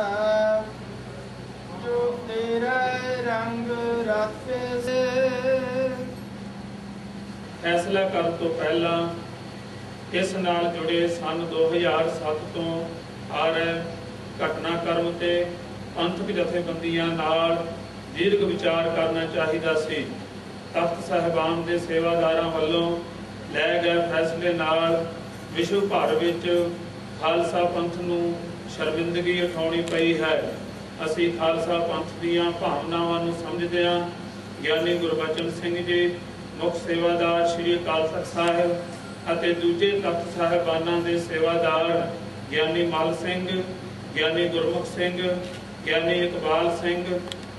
ਹੈ, ਜੋ ਤੇਰੇ ਰੰਗ ਰਤੇ ਸੇ। ਫੈਸਲਾ ਕਰਨ ਤੋਂ ਪਹਿਲਾਂ ਇਸ ਨਾਲ ਜੁੜੇ ਸਨ 2007 ਤੋਂ ਆ ਰਹੇ ਘਟਨਾਕ੍ਰਮ ਤੇ ਪੰਥਕ ਜਥੇਬੰਦੀਆਂ ਨਾਲ ਦੀਰਘ ਵਿਚਾਰ ਕਰਨਾ ਚਾਹੀਦਾ ਸੀ। ਤਖਤ ਸਾਹਿਬਾਨ ਦੇ ਸੇਵਾਦਾਰਾਂ ਵੱਲੋਂ ਲੈ ਗਏ ਫੈਸਲੇ ਨਾਲ ਵਿਸ਼ਵ ਭਰ ਵਿੱਚ ਖਾਲਸਾ ਪੰਥ ਨੂੰ ਸ਼ਰਮਿੰਦਗੀ ਉਠਾਉਣੀ ਪਈ ਹੈ। ਅਸੀਂ ਖਾਲਸਾ ਪੰਥ ਦੀਆਂ ਭਾਵਨਾਵਾਂ ਨੂੰ ਸਮਝਦੇ ਹਾਂ। ਗਿਆਨੀ ਗੁਰਬਚਨ ਸਿੰਘ ਜੀ, ਮੁੱਖ ਸੇਵਾਦਾਰ ਸ੍ਰੀ ਅਕਾਲ ਤਖਤ ਸਾਹਿਬ ਅਤੇ ਦੂਜੇ ਤਖਤ ਸਾਹਿਬਾਨਾਂ ਦੇ ਸੇਵਾਦਾਰ ਗਿਆਨੀ ਮਲ ਸਿੰਘ, ਗਿਆਨੀ ਗੁਰਮੁਖ ਸਿੰਘ, ਗਿਆਨੀ ਇਕਬਾਲ ਸਿੰਘ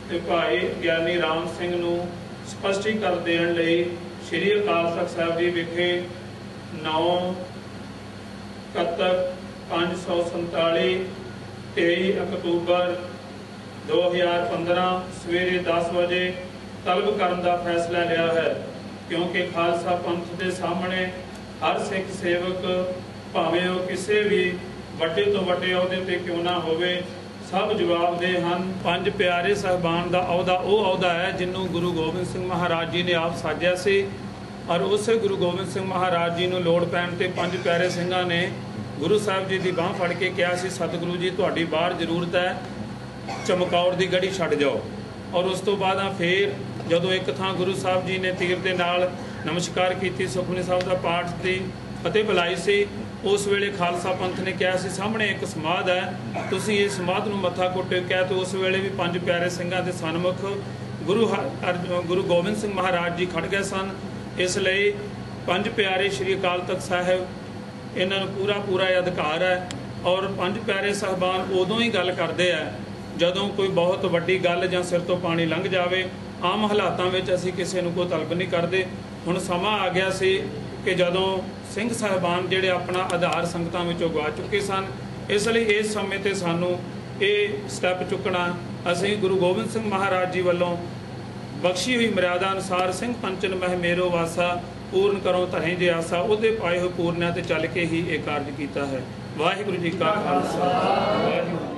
ਤੇ ਭਾਈ ਗਿਆਨੀ ਰਾਮ ਸਿੰਘ ਨੂੰ ਸਪਸ਼ਟੀਕਰਨ ਦੇਣ ਲਈ ਸ੍ਰੀ ਅਕਾਲ ਤਖਤ ਸਾਹਿਬ ਜੀ ਵਿਖੇ 9 ਕੱਤਕ 547 23 ਅਕਤੂਬਰ 2015 ਸਵੇਰੇ 10 ਵਜੇ ਤਲਬ ਕਰਨ ਦਾ ਫੈਸਲਾ ਲਿਆ ਹੈ, ਕਿਉਂਕਿ ਖਾਲਸਾ ਪੰਥ ਦੇ ਸਾਹਮਣੇ ਹਰ ਸਿੱਖ ਸੇਵਕ ਭਾਵੇਂ ਉਹ ਕਿਸੇ ਵੀ ਵੱਡੇ ਤੋਂ ਵੱਡੇ ਅਹੁਦੇ ਤੇ ਕਿਉਂ ਨਾ ਹੋਵੇ, ਸਭ ਜਵਾਬਦੇਹ ਹਨ। ਪੰਜ ਪਿਆਰੇ ਸਹਿਬਾਨ ਦਾ ਅਹੁਦਾ ਉਹ ਅਹੁਦਾ ਹੈ ਜਿਹਨੂੰ ਗੁਰੂ ਗੋਬਿੰਦ ਸਿੰਘ ਮਹਾਰਾਜ ਜੀ ਨੇ ਆਪ ਸਾਜਿਆ ਸੀ। ਔਰ ਉਸੇ ਗੁਰੂ ਗੋਬਿੰਦ ਸਿੰਘ ਮਹਾਰਾਜ ਜੀ ਨੂੰ ਲੋੜ ਪੈਣ ਤੇ ਪੰਜ ਪਿਆਰੇ ਸਿੰਘਾਂ ਨੇ ਗੁਰੂ ਸਾਹਿਬ ਜੀ ਦੀ ਬਾਹ ਫੜ ਕੇ ਕਿਹਾ ਸੀ, ਸਤਿਗੁਰੂ ਜੀ, ਤੁਹਾਡੀ ਬਾਹਰ ਜ਼ਰੂਰਤ ਹੈ, ਚਮਕੌਰ ਦੀ ਗੜੀ ਛੱਡ ਜਾਓ। ਔਰ ਉਸ ਤੋਂ ਬਾਅਦ ਆ ਫੇਰ ਜਦੋਂ ਇੱਕ ਥਾਂ ਗੁਰੂ ਸਾਹਿਬ ਜੀ ਨੇ ਤੀਰ ਦੇ ਨਾਲ ਨਮਸਕਾਰ ਕੀਤੀ, ਸੁਖਮਨੀ ਸਾਹਿਬ ਦਾ ਪਾਠ ਦੀ ਫਤਿਹ ਬੁਲਾਈ ਸੀ, ਉਸ ਵੇਲੇ ਖਾਲਸਾ ਪੰਥ ਨੇ ਕਿਹਾ ਸੀ, ਸਾਹਮਣੇ ਇੱਕ ਸਮਾਧ ਹੈ, ਤੁਸੀਂ ਇਸ ਸਮਾਧ ਨੂੰ ਮੱਥਾ ਕੋਟੇ ਕਹਿ ਤੇ ਉਸ ਵੇਲੇ ਵੀ ਪੰਜ ਪਿਆਰੇ ਸਿੰਘਾਂ ਦੇ ਸਨਮੁਖ ਗੁਰੂ ਹ- ਗੁਰੂ ਗੋਬਿੰਦ ਸਿੰਘ ਮਹਾਰਾਜ ਜੀ ਖੜ ਗਏ ਸਨ। ਇਸ ਲਈ ਪੰਜ ਪਿਆਰੇ ਸ੍ਰੀ ਅਕਾਲ ਤਖਤ ਸਾਹਿਬ, ਇਹਨਾਂ ਨੂੰ ਪੂਰਾ ਪੂਰਾ ਅਧਿਕਾਰ ਹੈ ਔਰ ਪੰਜ ਪਿਆਰੇ ਸਹਿਬਾਨ ਉਦੋਂ ਹੀ ਗੱਲ ਕਰਦੇ ਆ ਜਦੋਂ ਕੋਈ ਬਹੁਤ ਵੱਡੀ ਗੱਲ ਜਾਂ ਸਿਰ ਤੋਂ ਪਾਣੀ ਲੰਘ ਜਾਵੇ, ਆਮ ਹਾਲਾਤਾਂ ਵਿੱਚ ਅਸੀਂ ਕਿਸੇ ਨੂੰ ਕੋਈ ਤਲਬ ਨਹੀਂ ਕਰਦੇ। ਹੁਣ ਸਮਾਂ ਆ ਗਿਆ ਸੀ ਕਿ ਜਦੋਂ ਸਿੰਘ ਸਾਹਿਬਾਨ ਜਿਹੜੇ ਆਪਣਾ ਆਧਾਰ ਸੰਗਤਾਂ ਵਿੱਚੋਂ ਗਵਾ ਚੁੱਕੇ ਸਨ, ਇਸ ਲਈ ਇਸ ਸਮੇਂ ਤੇ ਸਾਨੂੰ ਇਹ ਸਟੈਪ ਚੁੱਕਣਾ, ਅਸੀਂ ਗੁਰੂ ਗੋਬਿੰਦ ਸਿੰਘ ਮਹਾਰਾਜ ਜੀ ਵੱਲੋਂ ਬਖਸ਼ੀ ਹੋਈ ਮਰਿਆਦਾ ਅਨੁਸਾਰ ਸਿੰਘ ਪੰਚਨ ਮਹਿ ਮੇਰੋ ਵਾਸਾ, ਪੂਰਨ ਕਰੋ ਧਰੇ ਜੇ ਆਸਾ, ਉਹਦੇ ਪਾਏ ਹੋ ਪੂਰਨਿਆਂ ਤੇ ਚੱਲ ਕੇ ਹੀ ਇਹ ਕਾਰਜ ਕੀਤਾ ਹੈ। ਵਾਹਿਗੁਰੂ ਜੀ ਕਾ ਖਾਲਸਾ। ਵਾਹਿਗੁਰੂ